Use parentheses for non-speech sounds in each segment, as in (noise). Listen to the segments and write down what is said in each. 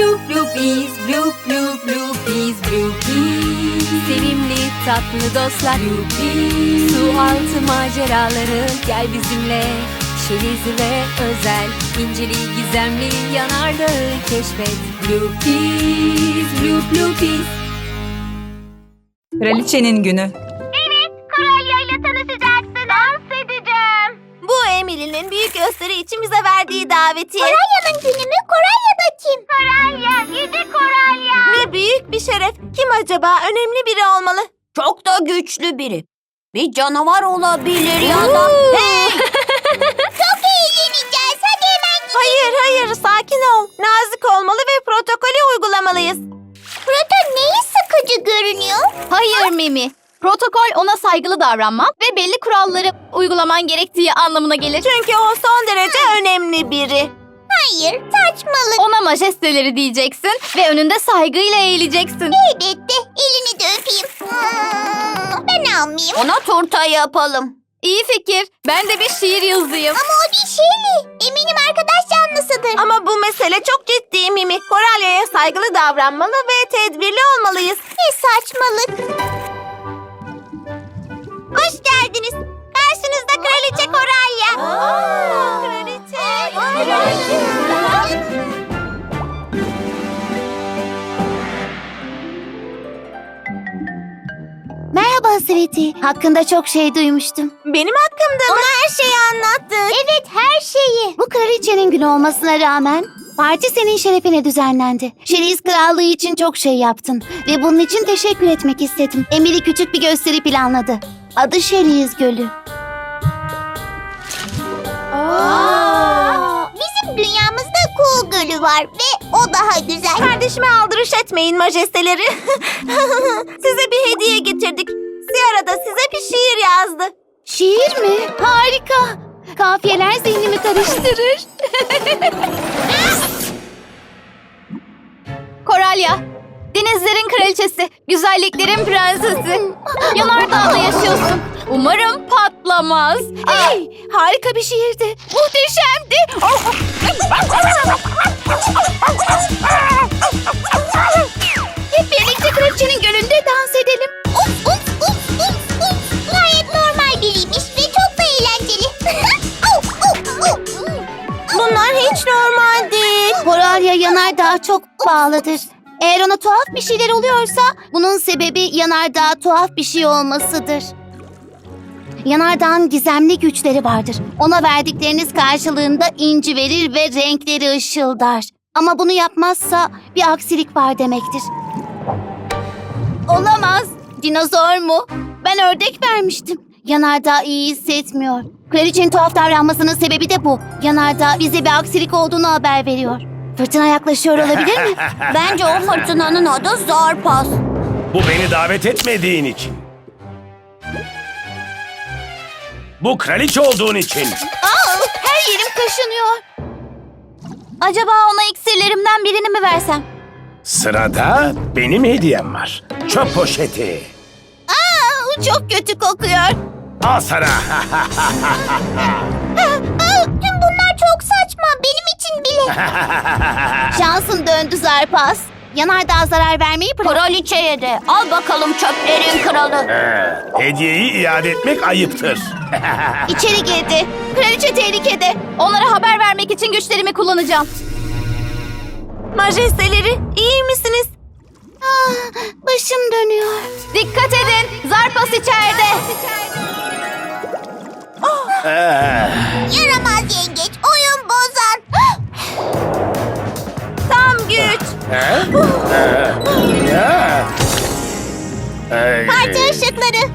blue bluebees, blue blue bluebees, bluebees. Sevimli tatlı dostlar bluebees. Su altı maceraları gel bizimle. Şelizi ve özel, inceli gizemli yanardağı keşfet. Bluebees, blue bluebees. Kraliçenin günü. Emily'nin büyük gösteri için bize verdiği davetiye. Koralya'nın günü mü? Koralya'da kim? Koralya, Yüce Koralya. Ne büyük bir şeref. Kim acaba? Önemli biri olmalı. Çok da güçlü biri. Bir canavar olabilir ya da... saygılı davranman ve belli kuralları uygulaman gerektiği anlamına gelir. Çünkü o son derece önemli biri. Hayır, saçmalık. Ona majesteleri diyeceksin ve önünde saygıyla eğileceksin. Elbette. Elini de öpeyim. Hmm, Ben almayayım. Ona turta yapalım. İyi fikir. Ben de bir şiir yazayım. Ama o bir şeyli. Eminim arkadaş canlısıdır. Ama bu mesele çok ciddi Mimi. Koralya'ya saygılı davranmalı ve tedbirli olmalıyız. Ne saçmalık. Hoş geldiniz. Karşınızda Kraliçe Koralya. kraliçe. Merhaba Sweetie. Hakkında çok şey duymuştum. Benim hakkımda mı? Ona her şeyi anlattık. Evet her şeyi. Bu kraliçenin günü olmasına rağmen parti senin şerefine düzenlendi. Şeriz krallığı için çok şey yaptın ve bunun için teşekkür etmek istedim. Emily küçük bir gösteri planladı. Adı Şeriz Gölü. Bizim dünyamızda Kuğu Gölü var ve o daha güzel. Kardeşime aldırış etmeyin majesteleri. (laughs) size bir hediye getirdik. Sierra da size bir şiir yazdı. Şiir mi? Harika. Kafiyeler zihnimi karıştırır. (laughs) Koralya, denizlerin kraliçesi, güzelliklerin prensesi. Yanardağ'da yaşıyorsun. Umarım patlamaz. Hey, harika bir şiirdi. Muhteşemdi. Hep birlikte kraliçenin gölünde dans edelim. Uf uf uf uf uf. Gayet normal biriymiş ve çok da eğlenceli. Uf, uf, uf. Bunlar hiç normal değil. Koralya yanardağa çok bağlıdır. Eğer ona tuhaf bir şeyler oluyorsa bunun sebebi yanardağa tuhaf bir şey olmasıdır. Yanardağın gizemli güçleri vardır. Ona verdikleriniz karşılığında inci verir ve renkleri ışıldar. Ama bunu yapmazsa bir aksilik var demektir. Olamaz. Dinozor mu? Ben ördek vermiştim. Yanardağ iyi hissetmiyor. Kraliçenin tuhaf davranmasının sebebi de bu. Yanardağ bize bir aksilik olduğunu haber veriyor. Fırtına yaklaşıyor olabilir mi? (laughs) Bence o fırtınanın adı Zarpas. Bu beni davet etmediğin için. Bu kraliçe olduğun için. Aa, her yerim kaşınıyor. Acaba ona iksirlerimden birini mi versem? Sırada benim hediyem var. Çöp poşeti. Aa, çok kötü kokuyor. Al sana. (laughs) Tüm bunlar çok saçma. Bile. (laughs) Şansın döndü Zarpas. Yanardağ zarar vermeyi bırak. Kraliçeye de. Al bakalım çöplerin kralı. Hediyeyi iade etmek ayıptır. (laughs) İçeri girdi. Kraliçe tehlikede. Onlara haber vermek için güçlerimi kullanacağım. Majesteleri iyi misiniz? Ah, başım dönüyor. Dikkat edin. Zarpas içeride. Ee, Yaramaz yengeç. Oyun bozan. Güç. Parti ışıkları.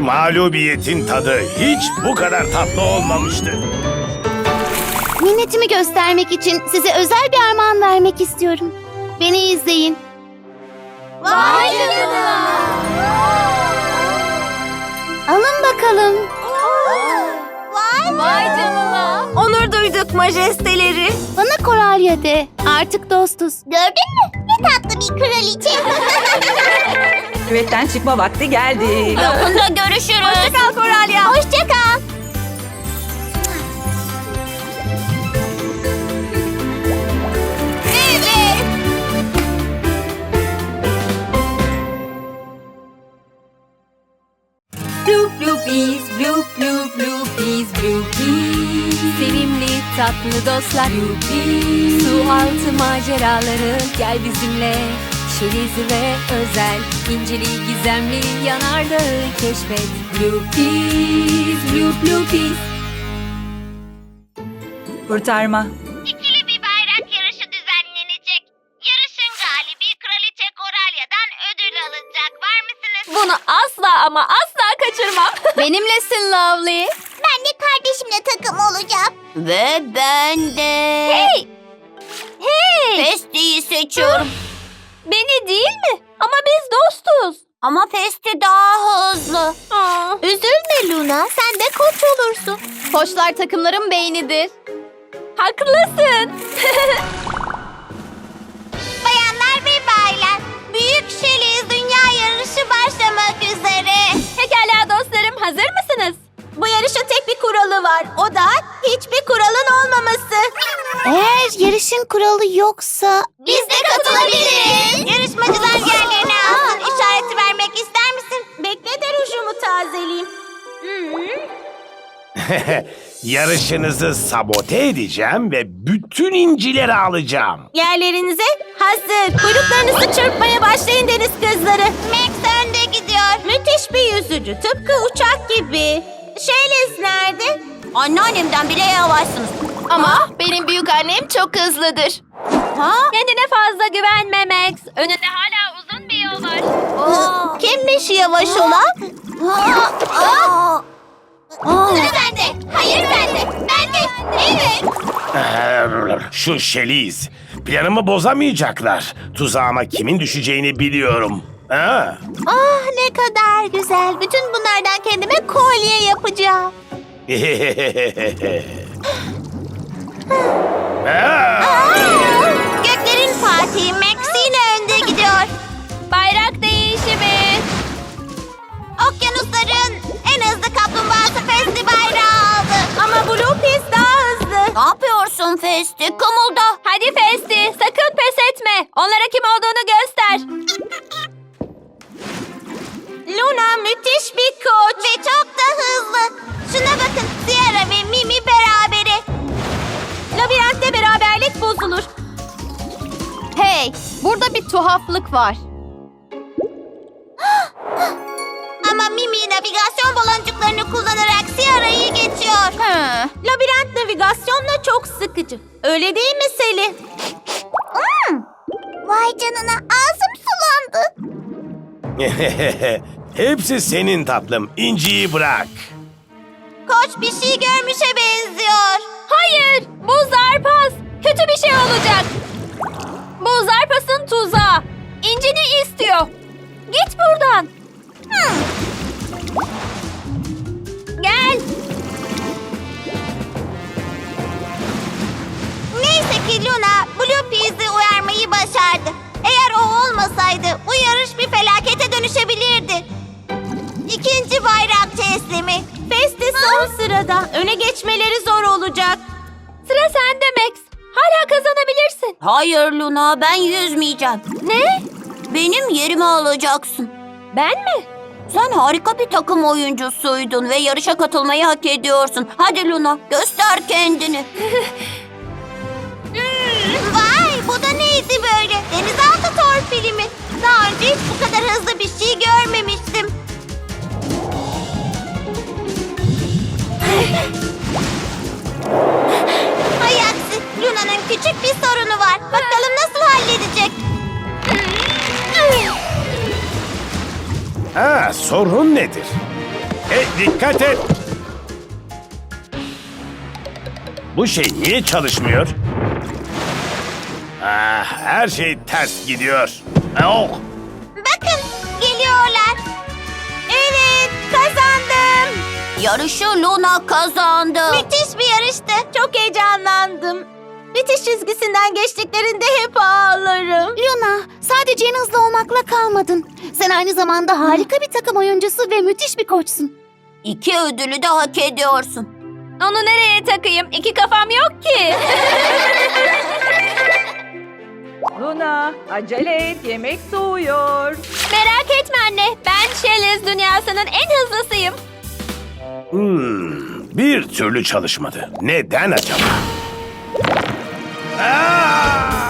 Mağlubiyetin tadı hiç bu kadar tatlı olmamıştı. Minnetimi göstermek için size özel bir armağan vermek istiyorum. Beni izleyin. Vay canına. Alın bakalım. Duyduk majesteleri. Bana Koralya de. Artık dostuz. Gördün mü? Ne tatlı bir kraliçe. (laughs) Küvetten çıkma vakti geldi. Yakında görüşürüz. Kal Koralya. Hoşça tatlı dostlar Yupi Su altı maceraları gel bizimle Şelizi ve özel inceli gizemli yanardağı keşfet Bluepeas, Blue Bluepeas Kurtarma. İkili bir bayrak yarışı düzenlenecek. Yarışın galibi Kraliçe Koralya'dan ödül alacak. Var mısınız? Bunu asla ama asla kaçırmam. Benimlesin Lovely. Ben de kardeşimle takım olacağım. Ve ben de... Hey! Hey! Festi'yi seçiyorum. Beni değil mi? Ama biz dostuz. Ama Festi daha hızlı. Aa. Üzülme Luna, sen de koç olursun. Koçlar takımların beynidir. Haklısın. (laughs) Bayanlar ve baylar, Büyük Şeliz Dünya Yarışı başlamak üzere. Pekala dostlarım, hazır mısınız? Bu yarışın tek bir kuralı var. O da hiçbir kuralın olmaması. Eğer yarışın kuralı yoksa... Biz de katılabiliriz. Yarışmacılar yerlerine alsın. İşareti vermek ister misin? Bekle de rujumu tazeleyeyim. (laughs) Yarışınızı sabote edeceğim ve bütün incileri alacağım. Yerlerinize hazır. Kuyruklarınızı çırpmaya başlayın deniz kızları. Max önde gidiyor. Müthiş bir yüzücü. Tıpkı uçak gibi. Şeliz nerede? Anneannemden bile yavaşsınız. Ama benim büyük annem çok hızlıdır. Ha? Kendine fazla güvenme Max. Önünde hala uzun bir yol var. Kimmiş yavaş olan? Sıra bende. Hayır bende. Bende. Evet. (laughs) Şu Şeliz. Planımı bozamayacaklar. Tuzağıma kimin düşeceğini biliyorum. Ha? Ah ne kadar güzel. Bütün bunlardan kendime kolye yapacağım. (laughs) Göklerin Fatih Max önde gidiyor. Bayrak değişimi. Okyanusların en hızlı kaplumbağası Festi bayrağı aldı. Ama Blue Peas daha hızlı. Ne yapıyorsun Festi? Kımılda. Hadi Festi sakın pes etme. Onlara kim olduğunu göster. Luna müthiş bir koç. Ve çok da hızlı. Şuna bakın Sierra ve Mimi berabere. Labirentte beraberlik bozulur. Hey, burada bir tuhaflık var. Ama Mimi navigasyon baloncuklarını kullanarak Sierra'yı geçiyor. Hı. Labirent navigasyonla çok sıkıcı. Öyle değil mi Seli? Vay canına ağzım sulandı. (laughs) Hepsi senin tatlım. İnciyi bırak. Koç bir şey görmüşe benziyor. Hayır, bu zarpas. Kötü bir şey olacak. Bu zarpasın tuzağı. İncini istiyor. Git buradan. Gel. Neyse ki Luna Blue Peas'i uyarmayı başardı. Eğer o olmasaydı bu yarış bir felakete dönüşebilirdi. İkinci bayrak teslimi. Festi son sırada. Öne geçmeleri zor olacak. Sıra sende Max. Hala kazanabilirsin. Hayır Luna ben yüzmeyeceğim. Ne? Benim yerimi alacaksın. Ben mi? Sen harika bir takım oyuncusuydun ve yarışa katılmayı hak ediyorsun. Hadi Luna göster kendini. Vay bu da neydi böyle? Denizaltı torpili mi? Daha önce hiç bu kadar hızlı bir şey görmemiştim. Ha, sorun nedir? E, dikkat et. Bu şey niye çalışmıyor? Ah, her şey ters gidiyor. Oh. Bakın geliyorlar. Evet, kazandım. Yarışı Luna kazandı. Müthiş bir yarıştı. Çok heyecanlandım. Bitiş çizgisinden geçtiklerinde hep ağlarım. Luna, sadece en hızlı olmakla kalmadın. Sen aynı zamanda harika bir takım oyuncusu ve müthiş bir koçsun. İki ödülü de hak ediyorsun. Onu nereye takayım? İki kafam yok ki. (laughs) Luna acele et yemek soğuyor. Merak etme anne. Ben Şeliz dünyasının en hızlısıyım. Hmm, bir türlü çalışmadı. Neden acaba? Aa!